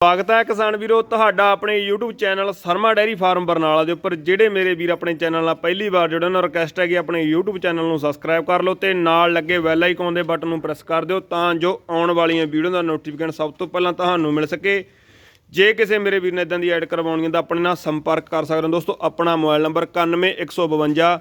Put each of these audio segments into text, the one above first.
ਸਵਾਗਤ ਹੈ ਕਿਸਾਨ ਵੀਰੋ, ਤੁਹਾਡਾ ਆਪਣੇ YouTube channel Sharma dairy farm Barnala ਦੇ ਉੱਪਰ, ਜਿਹੜੇ ਮੇਰੇ ਵੀਰ ਆਪਣੇ ਚੈਨਲ ਨਾਲ ਪਹਿਲੀ ਵਾਰ ਜੁੜੇ ਨੇ ਰਿਕਵੈਸਟ ਹੈ ਕਿ ਆਪਣੇ YouTube ਚੈਨਲ ਨੂੰ ਸਬਸਕ੍ਰਾਈਬ ਕਰ ਲਓ ਤੇ ਨਾਲ ਲੱਗੇ ਬੈਲ ਆਈਕਨ ਦੇ ਬਟਨ ਨੂੰ ਪ੍ਰੈਸ ਕਰ ਦਿਓ ਤਾਂ ਜੋ ਆਉਣ ਵਾਲੀਆਂ ਵੀਡੀਓ ਦਾ ਨੋਟੀਫਿਕੇਸ਼ਨ ਸਭ ਤੋਂ ਪਹਿਲਾਂ ਤੁਹਾਨੂੰ ਮਿਲ ਸਕੇ। ਜੇ ਕਿਸੇ ਮੇਰੇ ਵੀਰ ਨੇ ਇਦਾਂ ਦੀ ਐਡ ਕਰਵਾਉਣੀ ਹੈ ਤਾਂ ਆਪਣੇ ਨਾਲ ਸੰਪਰਕ ਕਰ ਸਕਦੇ ਹੋ। ਦੋਸਤੋ, ਆਪਣਾ ਮੋਬਾਈਲ ਨੰਬਰ 91152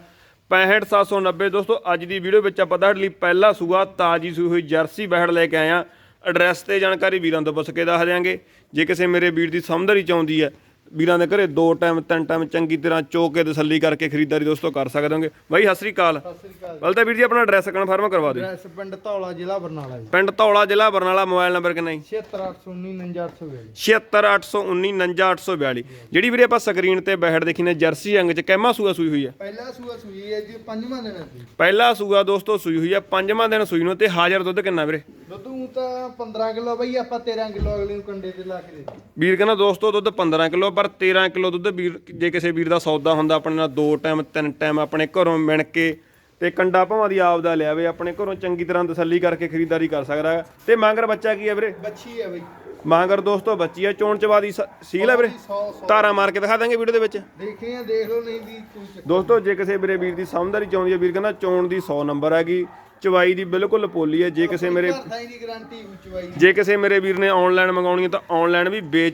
65790 ਦੋਸਤੋ, ਅੱਜ ਦੀ ਵੀਡੀਓ ਵਿੱਚ ਆਪਾਂ ਤੁਹਾਡੇ ਲਈ ਪਹਿਲਾ ਸੂਆ ਤਾਜੀ ਸੂਈ ਹੋਈ ਜਰਸੀ ਬਹਿੜ ਲੈ ਕੇ ਆਏ ਆ ਐਡਰੈਸ ਤੇ ਜਾਣਕਾਰੀ ਵੀਰਾਂ ਤੋਂ ਪੁੱਛ ਕੇ ਦੱਸ ਦਿਆਂਗੇ। ਜੇ ਕਿਸੇ ਮੇਰੇ ਵੀਰ ਦੀ ਸਮਝਦਾਰੀ ਚਾਹੁੰਦੀ ਹੈ ਵੀਰਾਂ ਦੇ ਘਰੇ ਦੋ ਟਾਈਮ ਤਿੰਨ ਟਾਈਮ ਚੰਗੀ ਤਰ੍ਹਾਂ ਚੋ ਕੇ ਤਸੱਲੀ ਕਰਕੇ ਖਰੀਦਦਾਰੀ ਦੋਸਤੋ ਕਰ ਸਕਦੇ ਹੋਗੇ। ਬਾਈ ਸਤਿ ਸ੍ਰੀ ਅਕਾਲ। ਸਤਿ ਸ੍ਰੀ ਅਕਾਲ ਪਹਿਲਾਂ ਤਾਂ ਵੀਰ ਜੀ ਆਪਣਾ ਐਡਰੈਸ ਕਨਫਰਮ ਕਰਵਾ ਦਿਓ। ਐਡਰੈਸ ਪਿੰਡ ਧੌਲਾ ਜ਼ਿਲ੍ਹਾ ਬਰਨਾਲਾ ਜੀ। ਪਿੰਡ ਧੌਲਾ ਜ਼ਿਲ੍ਹਾ ਬਰਨਾਲਾ ਮੋਬਾਈਲ ਨੰਬਰ ਕਿੰਨਾ ਜੀ? 76819 76819 ਜਿਹੜੀ ਵੀਰੇ ਆਪਾਂ ਸਕਰੀਨ ਤੇ ਬੈਠ ਦੇਖੀ ਨੇ ਜਰਸੀ ਅੰਗ ਚ ਕਹਿਮਾ ਸੂਆ ਸੂਈ ਹੋਈ ਹੈ ਪਹਿਲਾ ਸੂਆ ਸੂਈ ਹੈ ਜੀ ਪੰਜਵਾਂ ਦਿਨ ਹੈ ਜੀ। ਪਹਿਲਾ ਸੂਆ ਦੋਸਤੋ ਸੂਈ ਹੋਈ ਹੈ ਪੰਜਵਾਂ ਦਿਨ ਸੂਈ ਨੂੰ ਤੇ ਹਾਜ਼ਰ ਦੁੱਧ ਕਿੰਨਾ ਵੀਰੇ? ਦੁੱਧ ਊਂ ਤਾਂ 15 ਕਿਲੋ ਬਈ ਆਪਾਂ 13 ਕਿਲੋ ਅਗਲੇ ਨੂੰ ਕੰਡੇ ਤੇ ਲਾ ਕੇ ਦੇ। ਵੀਰ ਕਹਿੰਦਾ ਦੋਸਤੋ ਦੁੱਧ 15 ਕਿਲੋ ਪਰ 13 ਕਿਲੋ ਦੁੱਧ ਵੀਰ ਜੇ ਕਿਸੇ ਵੀਰ ਦਾ ਸੌਦਾ ਹੁੰਦਾ ਆਪਣੇ ਨਾਲ ਦੋ ਟਾਈਮ ਤਿੰਨ ਟਾਈਮ ਆਪਣੇ ਘਰੋਂ ਮਿਣ ਕੇ ਤੇ ਕੰਡਾ ਭਾਵਾਂ ਦੀ ਆਪ ਦਾ ਲਿਆਵੇ ਆਪਣੇ ਘਰੋਂ ਚੰਗੀ ਤਰ੍ਹਾਂ ਤਸੱਲੀ ਕਰਕੇ ਖਰੀਦਦਾਰੀ ਕਰ ਸਕਦਾ ਹੈ। ਤੇ ਮਾਂਗਰ ਬੱਚਾ ਕੀ ਹੈ ਵੀਰੇ? ਬੱਚੀ ਹੈ ਬਈ। ਮਾਂਗਰ ਦੋਸਤੋ ਬੱਚੀ ਹੈ ਚੋਣ ਚਵਾ ਦੀ ਸ- ਸੀਲ ਹੈ ਵੀਰੇ? 100 100 ਧਾਰਾ ਮਾਰ ਕੇ ਦਿਖਾ ਦਾਂਗੇ ਵੀਡੀਓ ਦੇ ਵਿੱਚ। ਦੇਖੇ ਆ ਦੇਖ ਲਓ ਨਹੀਂ ਦੀ ਚੱਕ ਦੋਸਤੋ ਜੇ ਕਿਸੇ ਵੀਰੇ ਵੀਰ ਦੀ ਸਮਝਦਾਰੀ ਚਾਹੁੰਦੀ ਹੈ ਵੀਰ ਕਹਿੰਦਾ ਚੋਣ ਦੀ 100 ਨੰਬਰ ਹੈਗੀ ਚਵਾਈ ਦੀ ਬਿਲਕੁਲ ਪੋਲੀ ਹੈ। ਜੇ ਕਿਸੇ ਮੇਰੇ ਘਰ ਦਾ ਹੀ ਦੀ ਗਾਰੰਟੀ ਉੱਚਵਾਈ ਜੇ ਕਿਸੇ ਮੇਰੇ ਵੀਰ ਨੇ ਆਨਲਾਈਨ ਮੰਗਾਉਣੀ ਹੈ ਤਾਂ ਆਨਲਾਈਨ ਵੀ ਵੇਚ